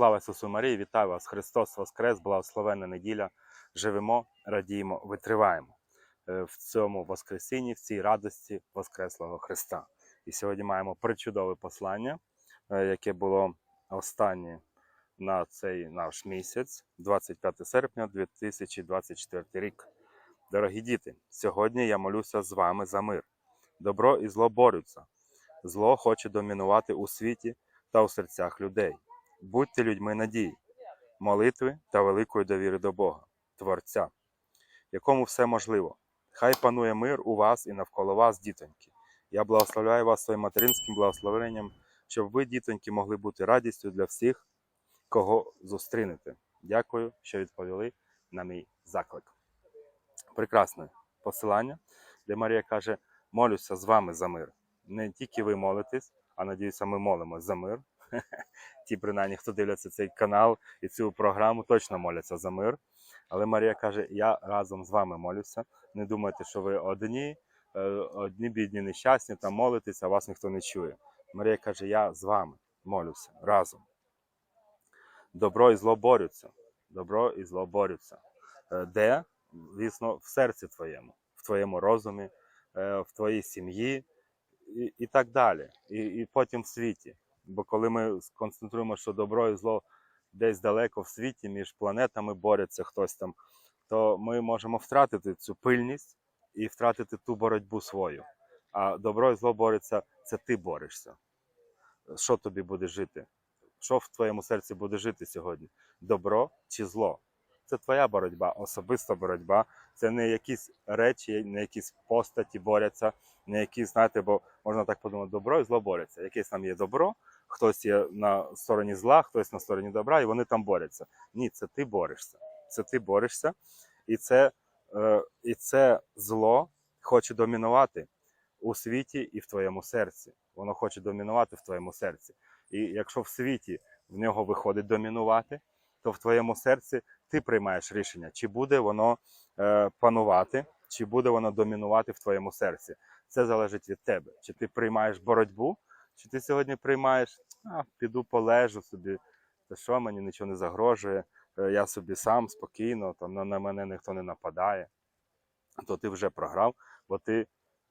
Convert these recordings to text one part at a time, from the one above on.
Слава Ісусу Марії, вітаю вас! Христос Воскрес, благословенна неділя. Живемо, радіємо, витриваємо е, в цьому Воскресінні, в цій радості Воскреслого Христа. І сьогодні маємо причудове послання, е, яке було останнє на цей наш місяць, 25 серпня 2024 рік. Дорогі діти, сьогодні я молюся з вами за мир. Добро і зло борються. Зло хоче домінувати у світі та у серцях людей. Будьте людьми надії, молитви та великої довіри до Бога, Творця, якому все можливо. Хай панує мир у вас і навколо вас, дітоньки. Я благословляю вас своїм материнським благословенням, щоб ви, дітоньки, могли бути радістю для всіх, кого зустрінете. Дякую, що відповіли на мій заклик. Прекрасне посилання, де Марія каже: молюся з вами за мир. Не тільки ви молитесь, а надіюся, ми молимось за мир. Ті, принаймні, хто дивляться цей канал і цю програму, точно моляться за мир. Але Марія каже: Я разом з вами молюся. Не думайте, що ви одні, е, одні бідні, нещасні, там молитесь, а вас ніхто не чує. Марія каже: Я з вами молюся разом. Добро і зло борються. Добро і зло борються. Е, Де? Звісно, в серці твоєму, в твоєму розумі, е, в твоїй сім'ї і, і так далі. І, і потім в світі. Бо коли ми сконцентруємо, що добро і зло десь далеко в світі, між планетами борються хтось там, то ми можемо втратити цю пильність і втратити ту боротьбу свою. А добро і зло борються, це ти борешся. Що тобі буде жити? Що в твоєму серці буде жити сьогодні? Добро чи зло? Це твоя боротьба, особиста боротьба. Це не якісь речі, не якісь постаті борються, не якісь, знаєте, бо можна так подумати, добро і зло борються. Якесь там є добро, хтось є на стороні зла, хтось на стороні добра, і вони там борються. Ні, це ти борешся. Це ти борешся, і це, е, і це зло хоче домінувати у світі і в твоєму серці. Воно хоче домінувати в твоєму серці. І якщо в світі в нього виходить домінувати, то в твоєму серці ти приймаєш рішення, чи буде воно панувати, чи буде воно домінувати в твоєму серці. Це залежить від тебе. Чи ти приймаєш боротьбу, чи ти сьогодні приймаєш, а, піду полежу собі, та що мені нічого не загрожує, е, я собі сам спокійно, там на мене ніхто не нападає, то ти вже програв, бо ти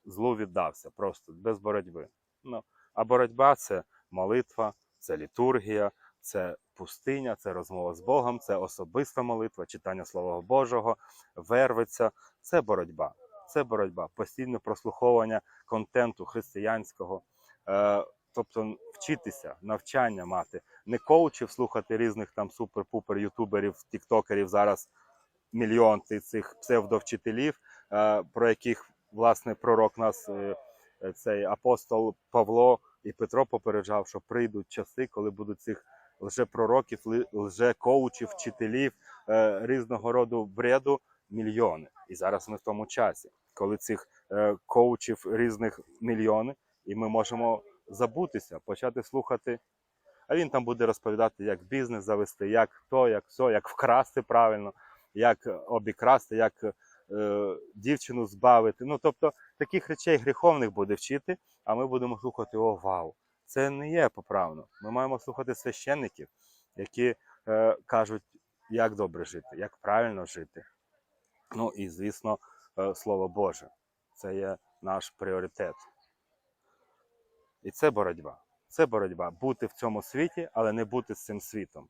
злу віддався, просто без боротьби. Ну, а боротьба це молитва, це літургія, це пустиня, це розмова з Богом, це особиста молитва, читання Слова Божого, вервиця, це боротьба. Це боротьба, постійне прослуховування контенту християнського, е, тобто вчитися, навчання мати, не коучів слухати різних там супер-пупер ютуберів, тіктокерів зараз мільйон цих псевдовчителів, е, про яких власне пророк нас, е, цей апостол Павло і Петро попереджав, що прийдуть часи, коли будуть цих лжепророків, лжекоучів, вчителів е, різного роду бреду мільйони. І зараз ми в тому часі, коли цих е, коучів різних мільйони, і ми можемо забутися, почати слухати. А він там буде розповідати, як бізнес завести, як то, як все, як вкрасти правильно, як обікрасти, як е, дівчину збавити. Ну тобто таких речей гріховних буде вчити, а ми будемо слухати: о, вау! Це не є поправно. Ми маємо слухати священників, які е, кажуть, як добре жити, як правильно жити. Ну і, звісно, е, Слово Боже. Це є наш пріоритет. І це боротьба. Це боротьба. Бути в цьому світі, але не бути з цим світом.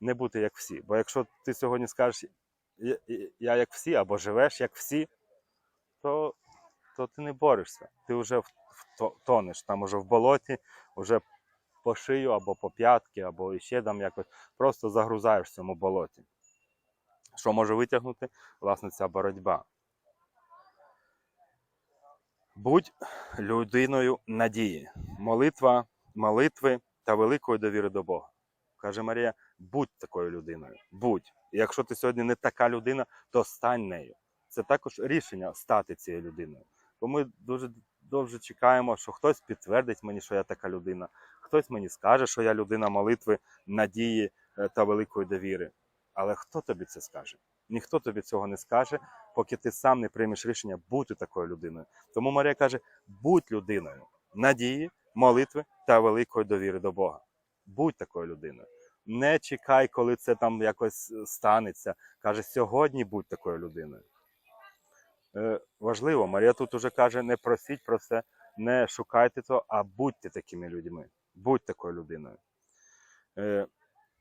Не бути як всі. Бо якщо ти сьогодні скажеш, я, як всі, або живеш як всі, то, то ти не борешся. Ти вже тонеш там уже в болоті, вже по шию або по п'ятки, або ще там якось просто загрузаєш в цьому болоті. Що може витягнути? Власне, ця боротьба. Будь людиною надії, молитва, молитви та великої довіри до Бога. Каже Марія, будь такою людиною. Будь. І якщо ти сьогодні не така людина, то стань нею. Це також рішення стати цією людиною. Бо ми дуже довго чекаємо, що хтось підтвердить мені, що я така людина, хтось мені скаже, що я людина молитви, надії е, та великої довіри. Але хто тобі це скаже? Ніхто тобі цього не скаже, поки ти сам не приймеш рішення бути такою людиною. Тому Марія каже: будь людиною надії, молитви та великої довіри до Бога. Будь такою людиною. не чекай, коли це там якось станеться. Каже, сьогодні будь такою людиною. Е, важливо, Марія тут уже каже: не просіть про це, не шукайте то, а будьте такими людьми, будь такою людиною. Е,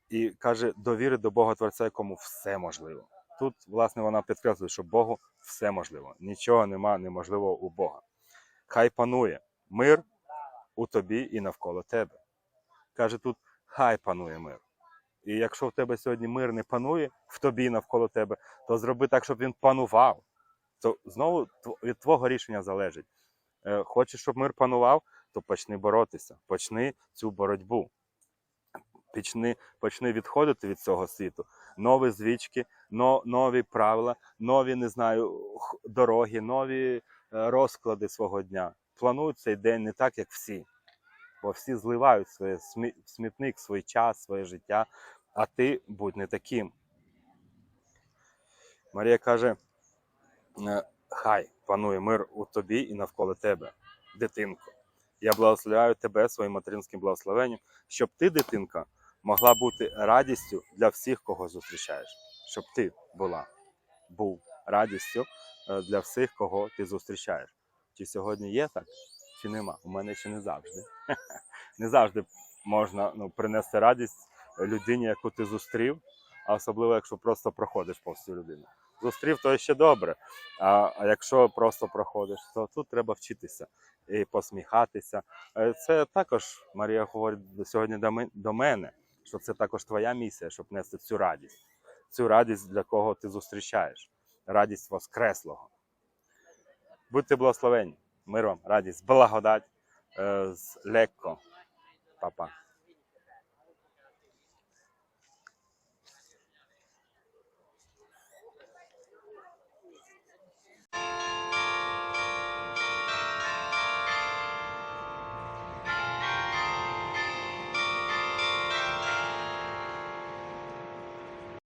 і каже, довіри до Бога Творця, якому все можливо. Тут, власне, вона підкреслює, що Богу все можливо. Нічого нема неможливого у Бога. Хай панує мир у тобі і навколо тебе. Каже тут, хай панує мир. І якщо в тебе сьогодні мир не панує в тобі і навколо тебе, то зроби так, щоб він панував. То знову від твого рішення залежить. Е, Хочеш, щоб мир панував, то почни боротися, почни цю боротьбу. Почни, почни відходити від цього світу. Нові звички, но, нові правила, нові, не знаю, дороги, нові е, розклади свого дня. Плануй цей день не так, як всі. Бо всі зливають своє смітник, свій час, своє життя, а ти будь не таким. Марія каже: хай панує мир у тобі і навколо тебе, дитинко. Я благословляю тебе своїм материнським благословенням, щоб ти, дитинка, могла бути радістю для всіх, кого зустрічаєш. Щоб ти була, був радістю е, для всіх, кого ти зустрічаєш. Чи сьогодні є так, чи нема? У мене ще не завжди. Не завжди можна ну, принести радість людині, яку ти зустрів, а особливо, якщо просто проходиш повз людину. Зустрів, то ще добре. А, а якщо просто проходиш, то тут треба вчитися і посміхатися. Е, Це також Марія говорить сьогодні до мене, що це також твоя місія, щоб нести цю радість. Цю радість, для кого ти зустрічаєш, радість Воскреслого. Будьте благословені, мир вам, радість, благодать, е, легко. Па-па.